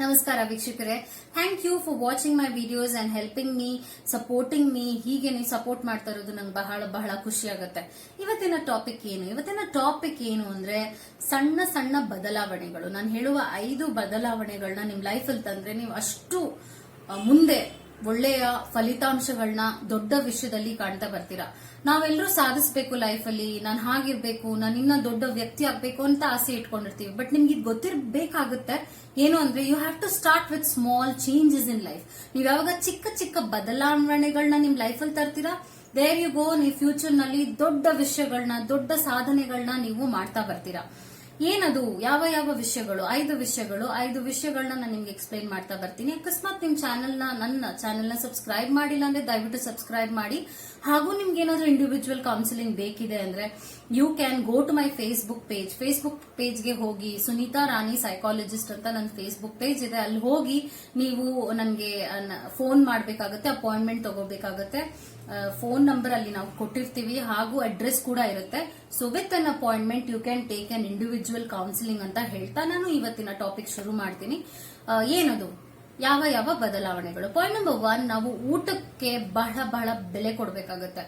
ನಮಸ್ಕಾರ ವೀಕ್ಷಕರೇ. Thank you for watching my videos and helping me supporting me ಹೀಗೆ ನೀವು ಸಪೋರ್ಟ್ ಮಾಡ್ತಾ ಇರೋದು ನಂಗೆ ಬಹಳ ಬಹಳ ಖುಷಿ ಆಗುತ್ತೆ. ಇವತ್ತಿನ ಟಾಪಿಕ್ ಏನು? ಇವತ್ತಿನ ಟಾಪಿಕ್ ಏನು ಅಂದ್ರೆ ಸಣ್ಣ ಸಣ್ಣ ಬದಲಾವಣೆಗಳು. ನಾನು ಹೇಳುವ ಐದು ಬದಲಾವಣೆಗಳನ್ನ ನಿಮ್ ಲೈಫಲ್ಲಿ ತಂದ್ರೆ ನೀವು ಅಷ್ಟು ಮುಂದೆ ಒಳ್ಳೆಯ ಫಲಿತಾಂಶಗಳನ್ನ ದೊಡ್ಡ ವಿಷಯದಲ್ಲಿ ಕಾಣ್ತಾ ಬರ್ತೀರಾ? ನಾವೆಲ್ಲರೂ ಸಾಧಿಸಬೇಕು ಲೈಫಲ್ಲಿ, ನಾನು ಹಾಗಿರ್ಬೇಕು, ನಾನು ಇನ್ನ ದೊಡ್ಡ ವ್ಯಕ್ತಿ ಆಗ್ಬೇಕು ಅಂತ ಆಸೆ ಇಟ್ಕೊಂಡಿರ್ತೀವಿ. ಬಟ್ ನಿಮ್ಗೆ ಇದು ಗೊತ್ತಿರ್ಬೇಕಾಗುತ್ತೆ. ಏನು ಅಂದ್ರೆ you have to start with small changes in life ನೀವು ಯಾವಾಗ ಚಿಕ್ಕ ಚಿಕ್ಕ ಬದಲಾವಣೆಗಳನ್ನ ನಿಮ್ ಲೈಫಲ್ಲಿ ತರ್ತೀರಾ? ದೇರ್ ಯು ಗೋ ನೀವು ಫ್ಯೂಚರ್ನಲ್ಲಿ ದೊಡ್ಡ ವಿಷಯಗಳನ್ನ ದೊಡ್ಡ ಸಾಧನೆಗಳನ್ನ ನೀವು ಮಾಡ್ತಾ ಬರ್ತೀರಾ. ಏನದು? ಯಾವ ಯಾವ ವಿಷಯಗಳು? ಐದು ವಿಷಯಗಳು. ಐದು ವಿಷಯಗಳನ್ನ ನಾನು ನಿಮ್ಗೆ ಎಕ್ಸ್ಪ್ಲೈನ್ ಮಾಡ್ತಾ ಬರ್ತೀನಿ. ಅಕಸ್ಮಾತ್ ನಿಮ್ ಚಾನೆಲ್ನ ನನ್ನ ಚಾನೆಲ್ನ ಸಬ್ಸ್ಕ್ರೈಬ್ ಮಾಡಿಲ್ಲ ಅಂದ್ರೆ ದಯವಿಟ್ಟು ಸಬ್ಸ್ಕ್ರೈಬ್ ಮಾಡಿ. ಹಾಗೂ ನಿಮ್ಗೆ ಏನಾದ್ರೂ ಇಂಡಿವಿಜುವಲ್ ಕೌನ್ಸಿಲಿಂಗ್ ಬೇಕಿದೆ ಅಂದ್ರೆ you can go to my Facebook page Facebook ಪೇಜ್ಗೆ ಹೋಗಿ, ಸುನೀತಾ ರಾಣಿ ಸೈಕಾಲಜಿಸ್ಟ್ ಅಂತ ನನ್ನ ಫೇಸ್ಬುಕ್ ಪೇಜ್ ಇದೆ. ಅಲ್ಲಿ ಹೋಗಿ ನೀವು ನನಗೆ ಫೋನ್ ಮಾಡಬೇಕಾಗುತ್ತೆ ಅಪಾಯಿಂಟ್ಮೆಂಟ್ ತಗೋಬೇಕಾಗುತ್ತೆ. ಫೋನ್ ನಂಬರ್ ಅಲ್ಲಿ ನಾವು ಕೊಟ್ಟಿರ್ತೀವಿ ಹಾಗೂ ಅಡ್ರೆಸ್ ಕೂಡ ಇರುತ್ತೆ. So with an appointment you can take an individual counselling ಅಂತ ಹೇಳ್ತಾ ನಾನು ಇವತ್ತಿನ ಟಾಪಿಕ್ ಶುರು ಮಾಡ್ತೀನಿ. ಏನದು? ಯಾವ ಯಾವ ಬದಲಾವಣೆಗಳು? ಪಾಯಿಂಟ್ ನಂಬರ್ ಒನ್ ನಾವು ಊಟಕ್ಕೆ ಬಹಳ ಬಹಳ ಬೆಲೆ ಕೊಡಬೇಕಾಗುತ್ತೆ.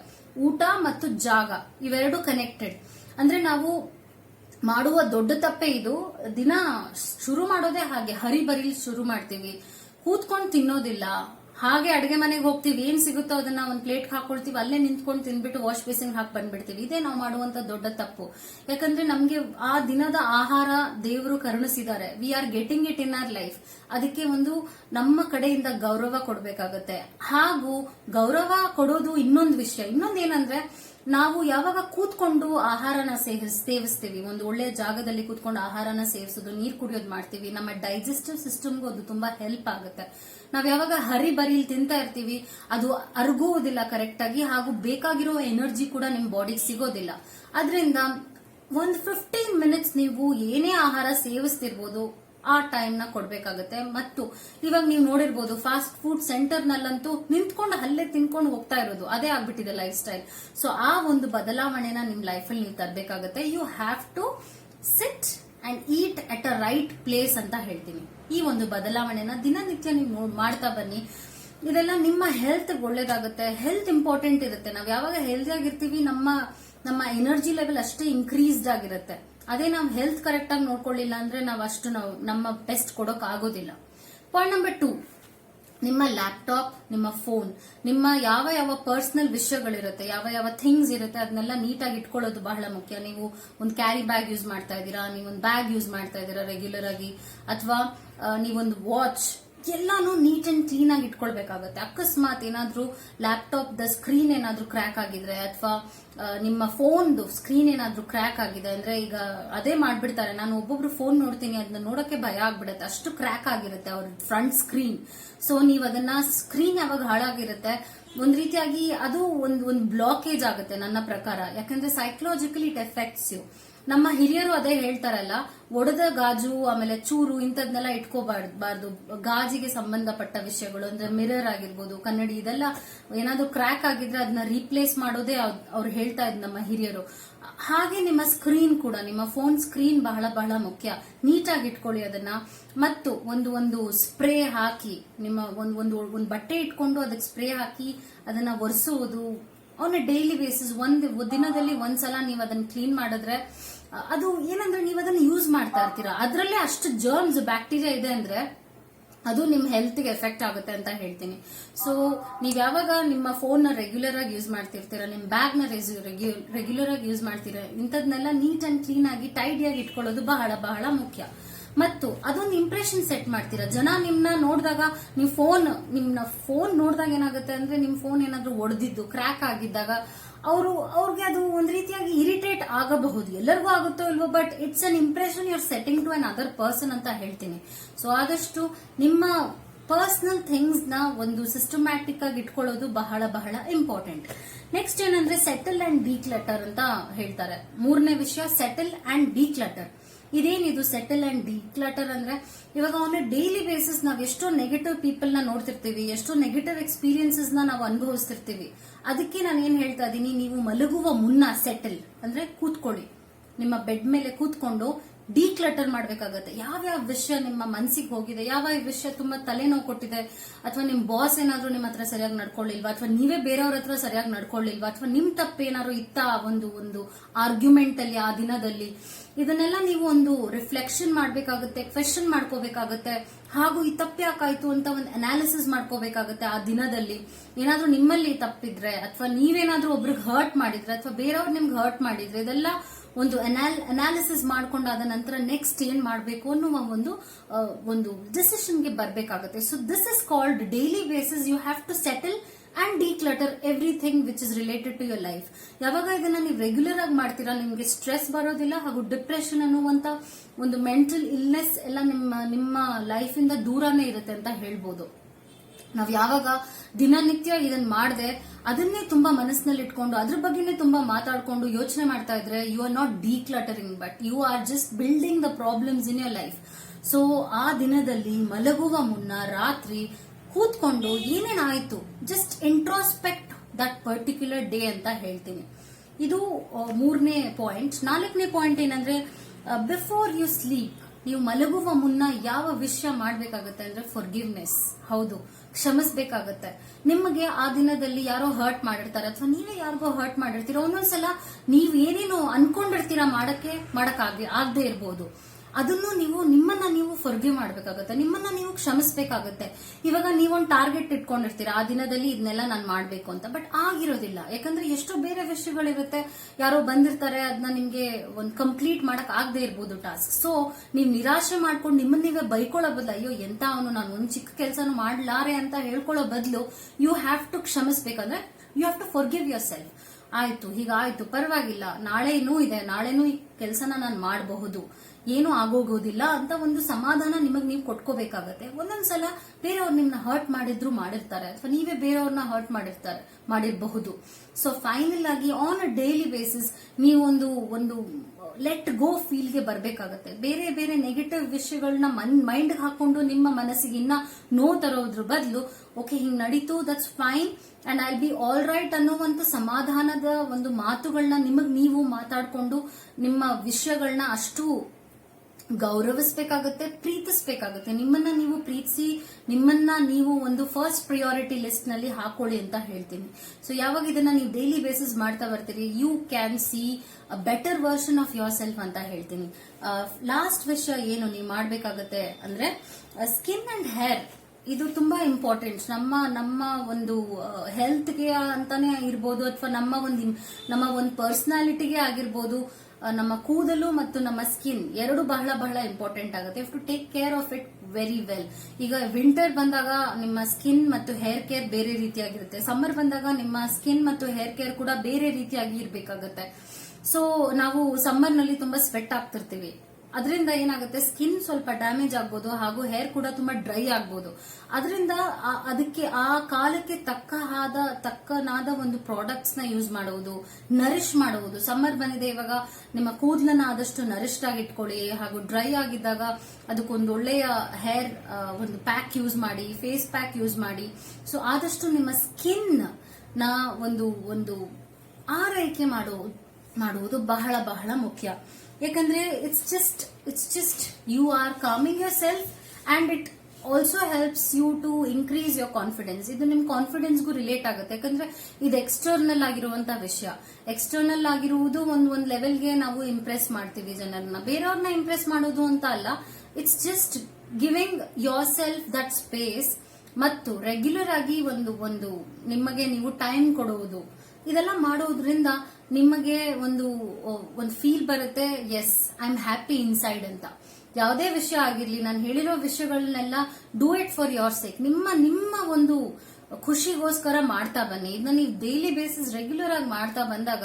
ಊಟ ಮತ್ತು ಜಾಗ, ಇವೆರಡು ಕನೆಕ್ಟೆಡ್ ಅಂದ್ರೆ ನಾವು ಮಾಡುವ ದೊಡ್ಡ ತಪ್ಪೆ ಇದು. ದಿನ ಶುರು ಮಾಡೋದೇ ಹಾಗೆ ಹರಿಬರಿ ಶುರು ಮಾಡ್ತೀವಿ. ಕೂತ್ಕೊಂಡು ತಿನ್ನೋದಿಲ್ಲ ಹಾಗೆ ಅಡುಗೆ ಮನೆಗೆ ಹೋಗ್ತೀವಿ, ಏನ್ ಸಿಗುತ್ತೋ ಅದನ್ನ ಒಂದು ಪ್ಲೇಟ್ ಹಾಕೊಳ್ತೀವಿ, ಅಲ್ಲೇ ನಿಂತ್ಕೊಂಡು ತಿನ್ಬಿಟ್ಟು ವಾಶ್ ಬೇಸಿನ್ ಹಾಕಿ ಬಂದ್ಬಿಡ್ತೀವಿ. ಇದೇ ನಾವು ಮಾಡುವಂತ ದೊಡ್ಡ ತಪ್ಪು. ಯಾಕಂದ್ರೆ ನಮ್ಗೆ ಆ ದಿನದ ಆಹಾರ ದೇವರು ಕರುಣಿಸಿದ್ದಾರೆ. We are getting it in our life ಅದಕ್ಕೆ ಒಂದು ನಮ್ಮ ಕಡೆಯಿಂದ ಗೌರವ ಕೊಡಬೇಕಾಗತ್ತೆ. ಹಾಗೂ ಗೌರವ ಕೊಡೋದು ಇನ್ನೊಂದು ವಿಷಯ. ಇನ್ನೊಂದು ಏನಂದ್ರೆ ನಾವು ಯಾವಾಗ ಕೂತ್ಕೊಂಡು ಆಹಾರನ ಸೇವಿಸ್, ಸೇವಿಸ್ತೀವಿ, ಒಂದು ಒಳ್ಳೆ ಜಾಗದಲ್ಲಿ ಕೂತ್ಕೊಂಡು ಆಹಾರನ ಸೇವಿಸೋದು, ನೀರು ಕುಡಿಯೋದು ಮಾಡ್ತೀವಿ, ನಮ್ಮ ಡೈಜೆಸ್ಟಿವ್ ಸಿಸ್ಟಮ್ಗೂ ಅದು ತುಂಬಾ ಹೆಲ್ಪ್ ಆಗುತ್ತೆ. ನಾವ್ ಯಾವಾಗ ಹರಿ ತಿಂತಾ ಇರ್ತೀವಿ, ಅದು ಅರಗುವುದಿಲ್ಲ ಕರೆಕ್ಟ್ ಆಗಿ, ಹಾಗೂ ಬೇಕಾಗಿರೋ ಎನರ್ಜಿ ಕೂಡ ನಿಮ್ ಬಾಡಿಗೆ ಸಿಗೋದಿಲ್ಲ. ಅದರಿಂದ ಒಂದು ಫಿಫ್ಟೀನ್ ಮಿನಿಟ್ಸ್ ನೀವು ಏನೇ ಆಹಾರ ಸೇವಿಸ್ತಿರ್ಬೋದು ಆ ಟೈಮ್ನ ಕೊಡ್ಬೇಕಾಗುತ್ತೆ. ಮತ್ತು ಇವಾಗ ನೀವು ನೋಡಿರ್ಬೋದು ಫಾಸ್ಟ್ ಫುಡ್ ಸೆಂಟರ್ ನಲ್ಲಂತೂ ನಿಂತ್ಕೊಂಡು ಅಲ್ಲೇ ತಿನ್ಕೊಂಡು ಹೋಗ್ತಾ ಇರೋದು. ಅದೇ ಆಗ್ಬಿಟ್ಟಿದೆ ಲೈಫ್ ಸ್ಟೈಲ್ ಸೊ ಆ ಒಂದು ಬದಲಾವಣೆನ ನಿಮ್ ಲೈಫಲ್ಲಿ ನೀವು ತರಬೇಕಾಗುತ್ತೆ. You have to sit and eat at a right place ಅಂತ ಹೇಳ್ತೀನಿ. ಈ ಒಂದು ಬದಲಾವಣೆನ ದಿನನಿತ್ಯ ನೀವು ಮಾಡ್ತಾ ಬನ್ನಿ. ಇದೆಲ್ಲ ನಿಮ್ಮ ಹೆಲ್ತ್ ಒಳ್ಳೇದಾಗುತ್ತೆ. ಹೆಲ್ತ್ ಇಂಪಾರ್ಟೆಂಟ್ ಇರುತ್ತೆ. ನಾವು ಯಾವಾಗ ಹೆಲ್ದಿ ಆಗಿರ್ತೀವಿ, ನಮ್ಮ ನಮ್ಮ ಎನರ್ಜಿ ಲೆವೆಲ್ ಅಷ್ಟೇ ಇನ್ಕ್ರೀಸ್ಡ್ ಆಗಿರುತ್ತೆ. ಅದೇ ನಾವು ಹೆಲ್ತ್ ಕರೆಕ್ಟ್ ಆಗಿ ನೋಡ್ಕೊಳ್ಳಿಲ್ಲ ಅಂದ್ರೆ ನಾವು ಅಷ್ಟು ನಾವು ನಮ್ಮ ಬೆಸ್ಟ್ ಕೊಡೋಕ್ ಆಗೋದಿಲ್ಲ. ಪಾಯಿಂಟ್ ನಂಬರ್ ಟೂ ನಿಮ್ಮ ಲ್ಯಾಪ್ಟಾಪ್ ನಿಮ್ಮ ಫೋನ್ ನಿಮ್ಮ ಯಾವ ಯಾವ ಪರ್ಸನಲ್ ವಿಷಯಗಳಿರುತ್ತೆ, ಯಾವ ಯಾವ ಥಿಂಗ್ಸ್ ಇರುತ್ತೆ ಅದನ್ನೆಲ್ಲ ನೀಟಾಗಿ ಇಟ್ಕೊಳ್ಳೋದು ಬಹಳ ಮುಖ್ಯ. ನೀವು ಒಂದು ಕ್ಯಾರಿ ಬ್ಯಾಗ್ ಯೂಸ್ ಮಾಡ್ತಾ ಇದ್ದೀರಾ ನೀವೊಂದು ಬ್ಯಾಗ್ ಯೂಸ್ ಮಾಡ್ತಾ ಇದ್ದೀರಾ ರೆಗ್ಯುಲರ್ ಆಗಿ, ಅಥವಾ ನೀವೊಂದು ವಾಚ್ ಎಲ್ಲಾನು ನೀಟ್ ಅಂಡ್ ಕ್ಲೀನ್ ಆಗಿ ಇಟ್ಕೊಳ್ಬೇಕಾಗುತ್ತೆ. ಅಕಸ್ಮಾತ್ ಏನಾದ್ರೂ ಲ್ಯಾಪ್ಟಾಪ್ ದ ಸ್ಕ್ರೀನ್ ಏನಾದ್ರೂ ಕ್ರ್ಯಾಕ್ ಆಗಿದ್ರೆ ಅಥವಾ ನಿಮ್ಮ ಫೋನ್ದು ಸ್ಕ್ರೀನ್ ಏನಾದ್ರೂ ಕ್ರ್ಯಾಕ್ ಆಗಿದೆ ಅಂದ್ರೆ ಈಗ ಅದೇ ಮಾಡ್ಬಿಡ್ತಾರೆ. ನಾನು ಒಬ್ಬೊಬ್ರು ಫೋನ್ ನೋಡ್ತೀನಿ ಅದನ್ನ ನೋಡಕ್ಕೆ ಭಯ ಆಗ್ಬಿಡುತ್ತೆ. ಅಷ್ಟು ಕ್ರ್ಯಾಕ್ ಆಗಿರುತ್ತೆ ಅವ್ರ ಫ್ರಂಟ್ ಸ್ಕ್ರೀನ್ ಸೊ ನೀವು ಅದನ್ನ ಸ್ಕ್ರೀನ್ ಯಾವಾಗ ಹಾಳಾಗಿರುತ್ತೆ, ಒಂದ್ ರೀತಿಯಾಗಿ ಅದು ಒಂದು ಒಂದು ಬ್ಲಾಕೇಜ್ ಆಗುತ್ತೆ ನನ್ನ ಪ್ರಕಾರ. ಯಾಕಂದ್ರೆ ಸೈಕಲಾಜಿಕಲಿ ಇಟ್ ಎಫೆಕ್ಟ್ಸ್ ಯು ನಮ್ಮ ಹಿರಿಯರು ಅದೇ ಹೇಳ್ತಾರಲ್ಲ, ಒಡೆದ ಗಾಜು, ಆಮೇಲೆ ಚೂರು ಇಂಥದ್ನೆಲ್ಲ ಇಟ್ಕೋಬಾರ್ದು. ಗಾಜಿಗೆ ಸಂಬಂಧಪಟ್ಟ ವಿಷಯಗಳು, ಅಂದ್ರೆ ಮಿರರ್ ಆಗಿರ್ಬೋದು, ಕನ್ನಡಿ, ಇದೆಲ್ಲ ಏನಾದ್ರೂ ಕ್ರ್ಯಾಕ್ ಆಗಿದ್ರೆ ಅದನ್ನ ರೀಪ್ಲೇಸ್ ಮಾಡೋದೇ ಅವ್- ಅವ್ರು ಹೇಳ್ತಾ ಇದ್ ನಮ್ಮ ಹಿರಿಯರು. ಹಾಗೆ ನಿಮ್ಮ ಸ್ಕ್ರೀನ್ ಕೂಡ, ನಿಮ್ಮ ಫೋನ್ ಸ್ಕ್ರೀನ್ ಬಹಳ ಬಹಳ ಮುಖ್ಯ. ನೀಟಾಗಿ ಇಟ್ಕೊಳ್ಳಿ ಅದನ್ನ. ಮತ್ತು ಒಂದು ಒಂದು ಸ್ಪ್ರೇ ಹಾಕಿ, ನಿಮ್ಮ ಒಂದು ಒಂದು ಒಂದು ಬಟ್ಟೆ ಇಟ್ಕೊಂಡು ಅದಕ್ಕೆ ಸ್ಪ್ರೇ ಹಾಕಿ ಅದನ್ನ ಒರೆಸುವುದು ಆನ್ ಅ ಡೈಲಿ ಬೇಸಿಸ್ ಒಂದ್ ದಿನದಲ್ಲಿ ಒಂದ್ಸಲ ನೀವು ಅದನ್ನ ಕ್ಲೀನ್ ಮಾಡಿದ್ರೆ, ಅದು ಏನಂದ್ರೆ ನೀವು ಅದನ್ನ ಯೂಸ್ ಮಾಡ್ತಾ ಇರ್ತೀರಾ? ಅದರಲ್ಲೇ ಅಷ್ಟು ಜರ್ಮ್ಸ್ ಬ್ಯಾಕ್ಟೀರಿಯಾ ಇದೆ ಅಂದ್ರೆ ಅದು ನಿಮ್ಮ ಹೆಲ್ತ್ಗೆ ಎಫೆಕ್ಟ್ ಆಗುತ್ತೆ ಅಂತ ಹೇಳ್ತೀನಿ. ಸೊ ನೀವು ಯಾವಾಗ ನಿಮ್ಮ ಫೋನ್ನ ರೆಗ್ಯುಲರ್ ಆಗಿ ಯೂಸ್ ಮಾಡ್ತಿರ್ತೀರ ನಿಮ್ಮ ಬ್ಯಾಗ್ನ ರೆಗ್ಯುಲರ್ ಆಗಿ ಯೂಸ್ ಮಾಡ್ತೀರಾ, ಇಂಥದ್ನೆಲ್ಲ ನೀಟ್ ಅಂಡ್ ಕ್ಲೀನ್ ಆಗಿ ಟೈಡಿಯಾಗಿ ಇಟ್ಕೊಳ್ಳೋದು ಬಹಳ ಬಹಳ ಮುಖ್ಯ. ಮತ್ತು ಅದೊಂದು ಇಂಪ್ರೆಷನ್ ಸೆಟ್ ಮಾಡ್ತೀರಾ? ಜನ ನಿಮ್ನ ನೋಡಿದಾಗ ನೀವು ಫೋನ್ ನಿಮ್ನ ಫೋನ್ ನೋಡಿದಾಗ ಏನಾಗುತ್ತೆ ಅಂದ್ರೆ ನಿಮ್ ಫೋನ್ ಏನಾದ್ರೂ ಒಡೆದಿದ್ದು ಕ್ರ್ಯಾಕ್ ಆಗಿದ್ದಾಗ ಅವರು, ಅವ್ರಿಗೆ ಅದು ಒಂದ್ ರೀತಿಯಾಗಿ ಇರಿಟೇಟ್ ಆಗಬಹುದು. ಎಲ್ಲರಿಗೂ ಆಗುತ್ತೋ ಇಲ್ವೋ but it's an impression your setting to another person ಅಂತ ಹೇಳ್ತೀನಿ. ಸೊ ಆದಷ್ಟು ನಿಮ್ಮ ಪರ್ಸನಲ್ ಥಿಂಗ್ಸ್ನ ಒಂದು ಸಿಸ್ಟಮ್ಯಾಟಿಕ್ ಆಗಿ ಇಟ್ಕೊಳ್ಳೋದು ಬಹಳ ಬಹಳ ಇಂಪಾರ್ಟೆಂಟ್ ನೆಕ್ಸ್ಟ್ ಏನಂದ್ರೆ ಸೆಟಲ್ ಅಂಡ್ ಡಿ ಲೆಟರ್ ಅಂತ ಹೇಳ್ತಾರೆ. ಮೂರನೇ ವಿಷಯ ಸೆಟಲ್ ಅಂಡ್ ಡಿ ಕ್ಲಟರ್ ಇದೇನಿದು ಸೆಟಲ್ ಅಂಡ್ ಡಿಕ್ಲಟರ್ ಅಂದ್ರೆ ಇವಾಗ ಅವನ ಡೈಲಿ ಬೇಸಿಸ್ ನಾವು ಎಷ್ಟೋ ನೆಗೆಟಿವ್ ಪೀಪಲ್ನ ನೋಡ್ತಿರ್ತೀವಿ, ಎಷ್ಟೋ ನೆಗೆಟಿವ್ ಎಕ್ಸ್ಪೀರಿಯನ್ಸಸ್ನ ನಾವು ಅನುಭವಿಸ್ತಿರ್ತೀವಿ. ಅದಕ್ಕೆ ನಾನು ಏನ್ ಹೇಳ್ತಾ ಇದ್ದೀನಿ ನೀವು ಮಲಗುವ ಮುನ್ನ ಸೆಟಲ್ ಅಂದ್ರೆ ಕೂತ್ಕೊಳ್ಳಿ. ನಿಮ್ಮ ಬೆಡ್ ಮೇಲೆ ಕೂತ್ಕೊಂಡು ಡಿಕ್ಲಟರ್ ಯಾವ ಯಾವ್ಯಾವ ವಿಷಯ ನಿಮ್ಮ ಮನ್ಸಿಗೆ ಹೋಗಿದೆ ಯಾವ ವಿಷಯ ತುಂಬಾ ತಲೆನೋವು ಕೊಟ್ಟಿದೆ, ಅಥವಾ ನಿಮ್ ಬಾಸ್ ಏನಾದರೂ ನಿಮ್ಮ ಹತ್ರ ಸರಿಯಾಗಿ ನಡ್ಕೊಳ್ಳಿಲ್ವಾ, ಅಥವಾ ನೀವೇ ಬೇರೆಯವ್ರ ಹತ್ರ ಸರಿಯಾಗಿ ನಡ್ಕೊಳ್ಳಿಲ್ವಾ, ಅಥವಾ ನಿಮ್ ತಪ್ಪೇನಾದ್ರು ಇತ್ತ ಒಂದು ಒಂದು ಆರ್ಗ್ಯುಮೆಂಟ್ ಅಲ್ಲಿ ಆ ದಿನದಲ್ಲಿ? ಇದನ್ನೆಲ್ಲ ನೀವು ಒಂದು ರಿಫ್ಲೆಕ್ಷನ್ ಮಾಡ್ಬೇಕಾಗುತ್ತೆ ಕ್ವೆಶನ್ ಮಾಡ್ಕೋಬೇಕಾಗುತ್ತೆ, ಹಾಗೂ ಈ ತಪ್ಪು ಯಾಕಾಯ್ತು ಅಂತ ಒಂದು ಅನಾಲಿಸಿಸ್ ಮಾಡ್ಕೋಬೇಕಾಗುತ್ತೆ ಆ ದಿನದಲ್ಲಿ. ಏನಾದ್ರೂ ನಿಮ್ಮಲ್ಲಿ ತಪ್ಪಿದ್ರೆ, ಅಥವಾ ನೀವೇನಾದ್ರೂ ಒಬ್ರಿಗೆ ಹರ್ಟ್ ಮಾಡಿದ್ರೆ, ಅಥವಾ ಬೇರೆಯವ್ರು ನಿಮ್ಗೆ ಹರ್ಟ್ ಮಾಡಿದ್ರೆ, ಇದೆಲ್ಲ ಒಂದು ಅನಾಲಿಸಿಸ್ ಮಾಡ್ಕೊಂಡಾದ ನಂತರ ನೆಕ್ಸ್ಟ್ ಏನ್ ಮಾಡಬೇಕು ಅನ್ನುವ ಒಂದು ಒಂದು ಡಿಸಿಷನ್ಗೆ ಬರಬೇಕಾಗುತ್ತೆ. So this is called daily basis you have to settle and declutter everything which is related to your life ಯಾವಾಗ ಇದನ್ನ ನೀವು ರೆಗ್ಯುಲರ್ ಆಗಿ ಮಾಡ್ತೀರಾ, ನಿಮ್ಗೆ ಸ್ಟ್ರೆಸ್ ಬರೋದಿಲ್ಲ ಹಾಗೂ ಡಿಪ್ರೆಷನ್ ಅನ್ನುವಂತ ಒಂದು ಮೆಂಟಲ್ ಇಲ್ನೆಸ್ ಎಲ್ಲ ನಿಮ್ಮ ನಿಮ್ಮ ಲೈಫ್ ಇಂದ ದೂರನೇ ಇರುತ್ತೆ ಅಂತ ಹೇಳ್ಬೋದು. ನಾವ್ ಯಾವಾಗ ದಿನನಿತ್ಯ ಇದನ್ನ ಮಾಡಿದೆ, ಅದನ್ನೇ ತುಂಬಾ ಮನಸ್ಸಿನಲ್ಲಿ ಇಟ್ಕೊಂಡು, ಅದ್ರ ಬಗ್ಗೆನೇ ತುಂಬಾ ಮಾತಾಡ್ಕೊಂಡು ಯೋಚನೆ ಮಾಡ್ತಾ ಇದ್ರೆ you are not decluttering but you are just building the problems in your life so ಆ ದಿನದಲ್ಲಿ ಮಲಗುವ ಮುನ್ನ ರಾತ್ರಿ ಕೂತ್ಕೊಂಡು ಏನೇನಾಯ್ತು? Just introspect that particular day ಅಂತ ಹೇಳ್ತೀನಿ. ಇದು ಮೂರನೇ ಪಾಯಿಂಟ್ ನಾಲ್ಕನೇ ಪಾಯಿಂಟ್ ಏನಂದ್ರೆ ಬಿಫೋರ್ ಯು ಸ್ಲೀಪ್ ನೀವು ಮಲಗುವ ಮುನ್ನ ಯಾವ ವಿಷಯ ಮಾಡ್ಬೇಕಾಗತ್ತೆ ಅಂದ್ರೆ ಫಾರ್ಗಿವ್ನೆಸ್ ಹೌದು, ಕ್ಷಮಿಸ್ಬೇಕಾಗತ್ತೆ. ನಿಮಗೆ ಆ ದಿನದಲ್ಲಿ ಯಾರೋ ಹರ್ಟ್ ಮಾಡಿರ್ತಾರೆ ಅಥವಾ ನೀವೇ ಯಾರಿಗೋ ಹರ್ಟ್ ಮಾಡಿರ್ತೀರ, ಒಂದೊಂದ್ಸಲ ನೀವ್ ಏನೇನು ಅನ್ಕೊಂಡಿರ್ತೀರಾ ಮಾಡಕ್ಕೆ ಮಾಡಕ್ ಆಗದೆ ಇರ್ಬೋದು. ಅದನ್ನು ನೀವು, ನಿಮ್ಮನ್ನ ನೀವು ಫರ್ಗಿವ್ ಮಾಡ್ಬೇಕಾಗತ್ತೆ. ನಿಮ್ಮನ್ನ ನೀವು ಕ್ಷಮಿಸ್ಬೇಕಾಗತ್ತೆ. ಇವಾಗ ನೀವೊಂದು ಟಾರ್ಗೆಟ್ ಇಟ್ಕೊಂಡಿರ್ತೀರಾ, ಆ ದಿನದಲ್ಲಿ ಇದನ್ನೆಲ್ಲ ನಾನು ಮಾಡ್ಬೇಕು ಅಂತ. ಬಟ್ ಆಗಿರೋದಿಲ್ಲ. ಯಾಕಂದ್ರೆ ಎಷ್ಟೋ ಬೇರೆ ವಿಷಯಗಳಿರುತ್ತೆ. ಯಾರೋ ಬಂದಿರ್ತಾರೆ ಅದನ್ನ ನಿಮ್ಗೆ ಒಂದು ಕಂಪ್ಲೀಟ್ ಮಾಡಕ್ ಆಗದೆ ಇರ್ಬೋದು ಟಾಸ್ಕ್ ಸೊ ನೀವು ನಿರಾಶೆ ಮಾಡ್ಕೊಂಡು ನಿಮ್ಮನ್ನ ನೀವೇ ಬೈಕೊಳ್ಳೋ ಬದಲು, ಅಯ್ಯೋ, ಎಂತ ಅವನು? ನಾನು ಒಂದು ಚಿಕ್ಕ ಕೆಲಸನೂ ಮಾಡ್ಲಾರೆ ಅಂತ ಹೇಳ್ಕೊಳ್ಳೋ ಬದಲು you have to ಕ್ಷಮಿಸ್ಬೇಕಂದ್ರೆ you have to forgive yourself ಆಯ್ತು ಹೀಗಾಯ್ತು ಪರವಾಗಿಲ್ಲ. ನಾಳೆನೂ ಇದೆ. ನಾಳೆನೂ ಈ ಕೆಲಸನ ನಾನು ಮಾಡಬಹುದು. ಏನು ಆಗೋಗೋದಿಲ್ಲ ಅಂತ ಒಂದು ಸಮಾಧಾನ ನಿಮಗ್ ನೀವು ಕೊಟ್ಕೋಬೇಕಾಗತ್ತೆ. ಒಂದೊಂದ್ಸಲ ಬೇರೆಯವ್ರು ನಿಮ್ನ ಹರ್ಟ್ ಮಾಡಿದ್ರು ಮಾಡಿರ್ತಾರೆ. ಅಥವಾ ನೀವೇ ಬೇರೆಯವ್ರನ್ನ ಹರ್ಟ್ ಮಾಡಿರ್ತಾರೆ, ಮಾಡಿರಬಹುದು. ಸೊ ಫೈನಲ್ ಆಗಿ ಆನ್ ಅ ಡೈಲಿ ಬೇಸಿಸ್ ನೀವೊಂದು ಒಂದು ಒಂದು ಲೆಟ್ ಗೋ ಫೀಲ್ಗೆ ಬರಬೇಕಾಗತ್ತೆ. ಬೇರೆ ಬೇರೆ ನೆಗೆಟಿವ್ ವಿಷಯಗಳನ್ನ ಮೈಂಡ್ ಹಾಕೊಂಡು ನಿಮ್ಮ ಮನಸ್ಸಿಗೆ ಇನ್ನ ನೋ ತರೋದ್ರ ಬದಲು ಓಕೆ ಹಿಂಗ್ ನಡೀತು that's fine and I be all right ಅನ್ನುವಂತ ಸಮಾಧಾನದ ಒಂದು ಮಾತುಗಳನ್ನ ನಿಮಗ್ ನೀವು ಮಾತಾಡ್ಕೊಂಡು ನಿಮ್ಮ ವಿಷಯಗಳನ್ನ ಅಷ್ಟು ಗೌರವಿಸಬೇಕಾಗುತ್ತೆ, ಪ್ರೀತಿಸಬೇಕಾಗುತ್ತೆ. ನಿಮ್ಮನ್ನ ನೀವು ಪ್ರೀತಿಸಿ, ನಿಮ್ಮನ್ನ ನೀವು ಒಂದು ಫಸ್ಟ್ ಪ್ರಿಯಾರಿಟಿ ಲಿಸ್ಟ್ನಲ್ಲಿ ಹಾಕೊಳ್ಳಿ ಅಂತ ಹೇಳ್ತೀನಿ. ಸೊ ಯಾವಾಗ ಇದನ್ನ ನೀವು ಡೈಲಿ ಬೇಸಿಸ್ ಮಾಡ್ತಾ ಬರ್ತೀರಿ you can see a better version of yourself ಅಂತ ಹೇಳ್ತೀನಿ. ಲಾಸ್ಟ್ ವಿಷ ಏನು, ನೀವು ಮಾಡ್ಬೇಕಾಗತ್ತೆ ಅಂದ್ರೆ ಸ್ಕಿನ್ ಅಂಡ್ ಹೇರ್ ಇದು ತುಂಬಾ ಇಂಪಾರ್ಟೆಂಟ್ ನಮ್ಮ ನಮ್ಮ ಒಂದು ಹೆಲ್ತ್ಗೆ ಅಂತಾನೆ ಇರ್ಬೋದು, ಅಥವಾ ನಮ್ಮ ಒಂದು ನಮ್ಮ ಒಂದು ಪರ್ಸನಾಲಿಟಿಗೆ ಆಗಿರ್ಬೋದು ನಮ್ಮ ಕೂದಲು ಮತ್ತು ನಮ್ಮ ಸ್ಕಿನ್ ಎರಡು ಬಹಳ ಬಹಳ ಇಂಪಾರ್ಟೆಂಟ್ ಆಗುತ್ತೆ. To take care of it very well ಈಗ ವಿಂಟರ್ ಬಂದಾಗ ನಿಮ್ಮ ಸ್ಕಿನ್ ಮತ್ತು ಹೇರ್ ಕೇರ್ ಬೇರೆ ರೀತಿಯಾಗಿರುತ್ತೆ. ಸಮ್ಮರ್ ಬಂದಾಗ ನಿಮ್ಮ ಸ್ಕಿನ್ ಮತ್ತು ಹೇರ್ ಕೇರ್ ಕೂಡ ಬೇರೆ ರೀತಿಯಾಗಿ ಇರಬೇಕಾಗುತ್ತೆ. ಸೊ ನಾವು ಸಮ್ಮರ್ನಲ್ಲಿ ತುಂಬಾ ಸ್ವೆಟ್ ಆಗ್ತಿರ್ತೀವಿ. ಅದರಿಂದ ಏನಾಗುತ್ತೆ? ಸ್ಕಿನ್ ಸ್ವಲ್ಪ ಡ್ಯಾಮೇಜ್ ಆಗ್ಬೋದು, ಹಾಗೂ ಹೇರ್ ಕೂಡ ತುಂಬಾ ಡ್ರೈ ಆಗ್ಬೋದು. ಅದರಿಂದ ಅದಕ್ಕೆ ಆ ಕಾಲಕ್ಕೆ ತಕ್ಕ ಆದ, ತಕ್ಕನಾದ ಒಂದು ಪ್ರಾಡಕ್ಟ್ಸ್ನ ಯೂಸ್ ಮಾಡುವುದು ನರಿಶ್ ಮಾಡುವುದು. ಸಮ್ಮರ್ ಬಂದಿದೆ, ಇವಾಗ ನಿಮ್ಮ ಕೂದಲನ್ನ ಆದಷ್ಟು ನರಿಶ್ಡ್ ಆಗಿ ಇಟ್ಕೊಳ್ಳಿ, ಹಾಗೂ ಡ್ರೈ ಆಗಿದ್ದಾಗ ಅದಕ್ಕೊಂದು ಒಳ್ಳೆಯ ಹೇರ್ ಒಂದು ಪ್ಯಾಕ್ ಯೂಸ್ ಮಾಡಿ ಫೇಸ್ ಪ್ಯಾಕ್ ಯೂಸ್ ಮಾಡಿ. ಸೊ ಆದಷ್ಟು ನಿಮ್ಮ ಸ್ಕಿನ್ನ ಒಂದು ಒಂದು ಆರೈಕೆ ಮಾಡುವುದು ಮಾಡುವುದು ಬಹಳ ಬಹಳ ಮುಖ್ಯ. ಯಾಕಂದ್ರೆ it's just it's just you are calming yourself and it also helps you to increase your confidence ಇದು ನಿಮ್ ಕಾನ್ಫಿಡೆನ್ಸ್ಗೂ ರಿಲೇಟ್ ಆಗುತ್ತೆ. ಯಾಕಂದ್ರೆ ಇದು ಎಕ್ಸ್ಟರ್ನಲ್ ಆಗಿರುವಂತಹ ವಿಷಯ. ಎಕ್ಸ್ಟರ್ನಲ್ ಆಗಿರುವುದು ಒಂದ್ ಒಂದ್ ಲೆವೆಲ್ಗೆ ನಾವು ಇಂಪ್ರೆಸ್ ಮಾಡ್ತೀವಿ ಜನರನ್ನ. ಬೇರೆಯವ್ರನ್ನ ಇಂಪ್ರೆಸ್ ಮಾಡೋದು ಅಂತ ಅಲ್ಲ. It's just giving yourself that space ಮತ್ತು ರೆಗ್ಯುಲರ್ ಆಗಿ ಒಂದು ಒಂದು ನಿಮಗೆ ನೀವು ಟೈಮ್ ಕೊಡುವುದು. ಇದೆಲ್ಲ ಮಾಡೋದ್ರಿಂದ ನಿಮಗೆ ಒಂದು ಒಂದು ಫೀಲ್ ಬರುತ್ತೆ yes I am happy inside ಅಂತ. ಯಾವುದೇ ವಿಷಯ ಆಗಿರ್ಲಿ, ನಾನು ಹೇಳಿರೋ ವಿಷಯಗಳನ್ನೆಲ್ಲ do it for your sake ನಿಮ್ಮ ನಿಮ್ಮ ಒಂದು ಖುಷಿಗೋಸ್ಕರ ಮಾಡ್ತಾ ಬನ್ನಿ. ಇದನ್ನ ನೀವು ಡೈಲಿ ಬೇಸಿಸ್ ರೆಗ್ಯುಲರ್ ಆಗಿ ಮಾಡ್ತಾ ಬಂದಾಗ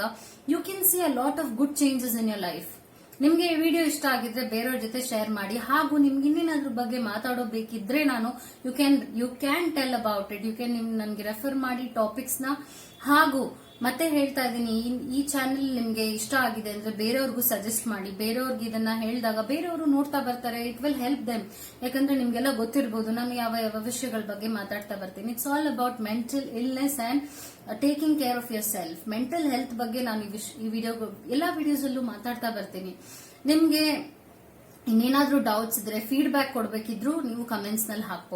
you can see a lot of good changes in your life ನಿಮ್ಗೆ ವಿಡಿಯೋ ಇಷ್ಟ ಆಗಿದ್ರೆ ಬೇರೆಯವ್ರ ಜೊತೆ ಶೇರ್ ಮಾಡಿ. ಹಾಗೂ ನಿಮ್ಗೆ ಇನ್ನೇನಾದ್ರ ಬಗ್ಗೆ ಮಾತಾಡೋಬೇಕಿದ್ರೆ ನಾನು you can you can tell about it you can ನಿಮ್, ನನ್ಗೆ ರೆಫರ್ ಮಾಡಿ ಟಾಪಿಕ್ಸ್ನ. ಹಾಗೂ ಮತ್ತೆ ಹೇಳ್ತಾ ಇದ್ದೀನಿ, ಈ- ಚಾನೆಲ್ ನಿಮ್ಗೆ ಇಷ್ಟ ಆಗಿದೆ ಅಂದ್ರೆ ಬೇರೆಯವ್ರಿಗೂ ಸಜೆಸ್ಟ್ ಮಾಡಿ. ಬೇರೆಯವ್ರಿಗೆ ಇದನ್ನ ಹೇಳಿದಾಗ ಬೇರೆಯವರು ನೋಡ್ತಾ ಬರ್ತಾರೆ ಇಟ್ ವಿಲ್ ಹೆಲ್ಪ್ ದೆಮ್ ಯಾಕಂದ್ರೆ ನಿಮ್ಗೆಲ್ಲ ಗೊತ್ತಿರ್ಬೋದು, ನಾನು ಯಾವ ಯಾವ ವಿಷಯಗಳ ಬಗ್ಗೆ ಮಾತಾಡ್ತಾ ಬರ್ತೀನಿ. It's all about mental illness and taking care of yourself mental health ಬಗ್ಗೆ ನಾನು ಈ ವಿಡಿಯೋ ಎಲ್ಲಾ ವಿಡಿಯೋಸ್ ಅಲ್ಲೂ ಮಾತಾಡ್ತಾ ಬರ್ತೀನಿ. ನಿಮ್ಗೆ ಇನ್ನೇನಾದ್ರೂ ಡೌಟ್ಸ್ ಇದ್ರೆ ಫೀಡ್ಬ್ಯಾಕ್ ಕೊಡ್ಬೇಕಿದ್ರು ನೀವು ಕಮೆಂಟ್ಸ್ನಲ್ಲಿ ಹಾಕ್ಬಹುದು